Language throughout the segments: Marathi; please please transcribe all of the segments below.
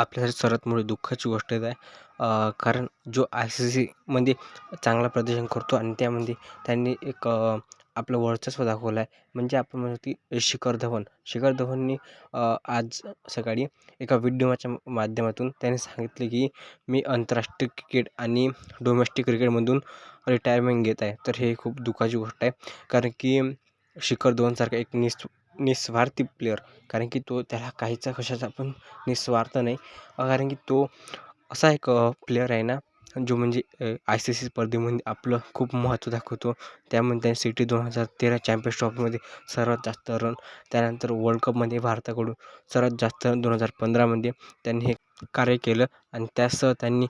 आपल्यासाठी सर्वात मोठी दुःखाची गोष्ट आहे. कारण जो आय सी सीमध्ये चांगला प्रदर्शन करतो आणि त्यामध्ये त्यांनी एक आपलं वर्चस्व दाखवलं आहे म्हणजे आपण म्हणू की शिखर धवन. शिखर धवननी आज सकाळी एका व्हिडिओच्या माध्यमातून त्याने सांगितले की मी आंतरराष्ट्रीय क्रिकेट आणि डोमेस्टिक क्रिकेटमधून रिटायरमेंट घेत आहे. तर हे खूप दुःखाची गोष्ट आहे. कारण की शिखर धवनसारखा एक निस् निस्वार्थी प्लेअर कारण की तो त्याला काहीचा कशाचा पण निस्वार्थ नाही. कारण की तो असा एक प्लेअर आहे ना जो म्हणजे आय सी सी स्पर्धेमध्ये आपलं खूप महत्त्व दाखवतो त्यामध्ये त्याने सिटी दोन हजार तेरा चॅम्पियन्स ट्रॉफीमध्ये सर्वात जास्त रन त्यानंतर वर्ल्ड कपमध्ये भारताकडून सर्वात जास्त रन दोन हजार पंधरामध्ये त्यांनी हे कार्य केलं आणि त्यासह त्यांनी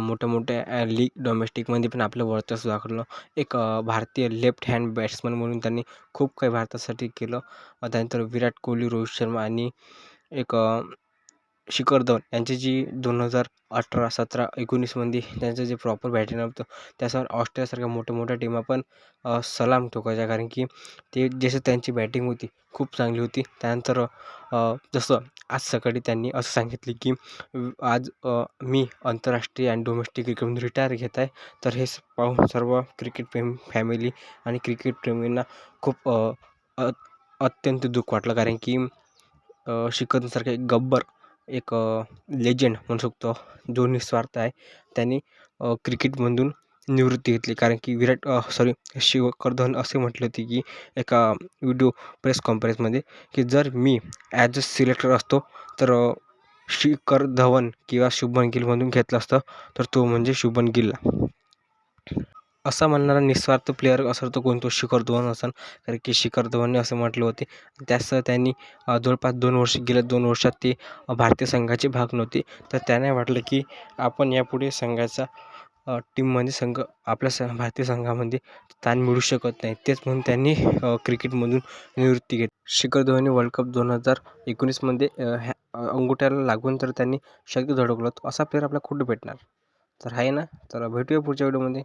मोठ्या मोठ्या लीग डोमेस्टिकमध्ये पण आपलं वर्चस्व दाखवलं. एक भारतीय लेफ्ट हँड बॅट्समन म्हणून त्यांनी खूप काही भारतासाठी केलं. त्यानंतर विराट कोहली रोहित शर्मा आणि एक शिखर धवन यांची जी दोन हजार अठरा सतरा एकोणीसमध्ये त्यांचं जे प्रॉपर बॅटिंग होतं त्याच्यावर ऑस्ट्रेलियासारख्या मोठ्या मोठ्या टीमा पण सलाम ठोकायच्या. कारण की ते जसं त्यांची बॅटिंग होती खूप चांगली होती. त्यानंतर जसं आज सकाळी त्यांनी असं सांगितले की आज मी आंतरराष्ट्रीय आणि डोमेस्टिक क्रिकेटमधून रिटायर घेत आहे. तर हे पाहून सर्व क्रिकेट प्रेम फॅमिली आणि क्रिकेट प्रेमींना खूप अत्यंत दुःख वाटलं. कारण की शिखरसारखा गब्बर एक लेजंड म्हणू शकतो. जो निस्वार्थ आहे. त्यांनी क्रिकेटमधून निवृत्ती घेतली. कारण की विराट सॉरी शिखर धवन असे म्हटले होते की एका व्हिडिओ प्रेस कॉन्फरन्समध्ये की जर मी ॲज अ सिलेक्टर असतो तर शिखर धवन किंवा शुभमन गिलमधून घेतलं असतं तर तो म्हणजे शुभमन गिलला असा म्हणणारा निस्वार्थ प्लेअर असं तो कोणतो शिखर धवन असन. कारण की शिखर धवनने असं म्हटलं होते. त्यासह त्यांनी जवळपास दोन वर्ष गेल्या दोन वर्षात ते भारतीय संघाचे भाग नव्हते. तर त्याने वाटलं की आपण यापुढे संघाचा टीममध्ये संघ आपल्या स भारतीय संघामध्ये स्थान मिळू शकत नाही. तेच म्हणून त्यांनी क्रिकेटमधून निवृत्ती घेतली. शिखर धवनने वर्ल्ड कप दोन हजार एकोणीसमध्ये ह्या अंगुठ्याला लागून तर त्यांनी शक्य झडकलं तो असा प्लेअर आपल्याला कुठं भेटणार? तर आहे ना? तर भेटूया पुढच्या व्हिडिओमध्ये